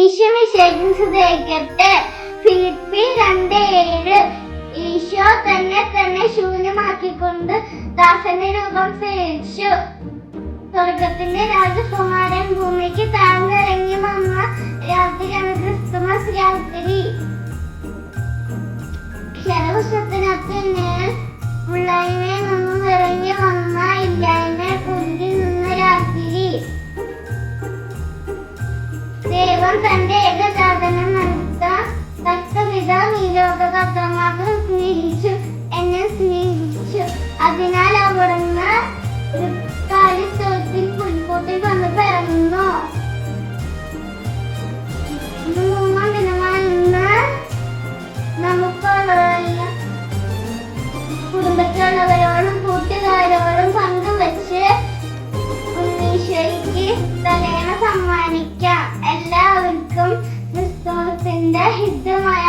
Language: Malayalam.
ഈശോ വിശേഷിച്ചതേക്കട്ടെ ഫിലിപ്പി രണ്ട് ഏഴ്. ഈശോ തന്നെ തന്നെ ശൂന്യമാക്കിക്കൊണ്ട് ദാസന്റെ രൂപം സ്വീകരിച്ചു സ്വർഗത്തിന്റെ രാജകുമാരൻ ഭൂമിക്ക് താഴ്ന്നിറങ്ങി വന്ന രാത്രിയാണ് ക്രിസ്തുമസ് രാത്രി. ക്ഷരവശത്തിനകത്ത് ദൈവം തന്റെ ഏകജാതനം നൽക തക്കവിധം ഈ ലോകകർത്തമാർക്ക് സ്നേഹിച്ചു എന്നെ സ്നേഹിച്ചു. അതിനാൽ നിൽക്കും നിസ്തോത്തിന്റെ ഹിതമായ